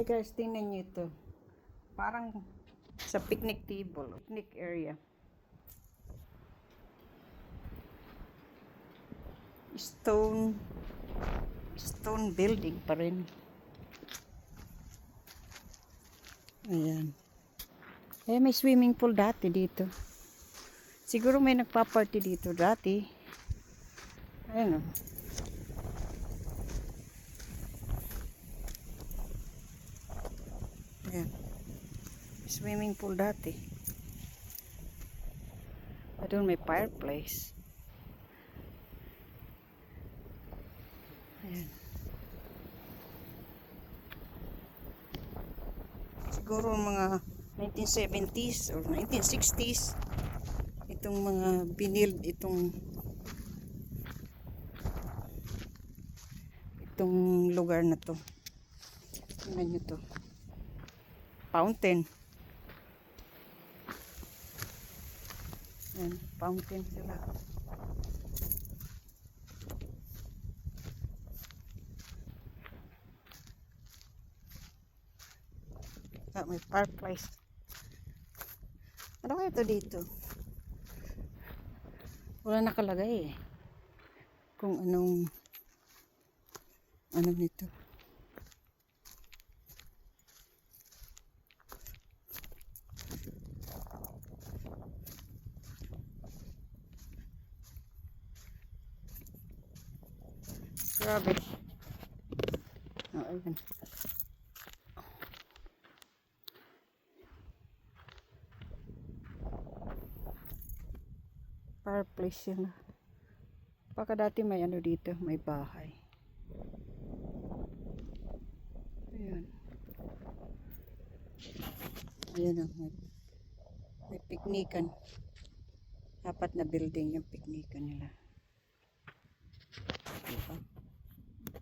Hi guys, tingnan nyo ito. Parang sa picnic table, picnic area. Stone, stone building pa rin. Ayan. Eh, may swimming pool dati dito. Siguro may nagpa-party dito dati. Ayan o. Ayan. Swimming pool dati. Ah, doon may fireplace. Ayan. Siguro mga 1970s or 1960s itong mga binild itong itong lugar na to. Tingnan nyo to fountain. Yan, fountain sila. Ah, may fireplace. Ano kaya ito dito? Wala nakalagay eh. Kung anong ano nito. Grabe. Oh, ayun. Fireplace yun. Baka dati may ano dito, may bahay. Ayan. Ayan ang may, may piknikan. Apat na building yung piknikan nila.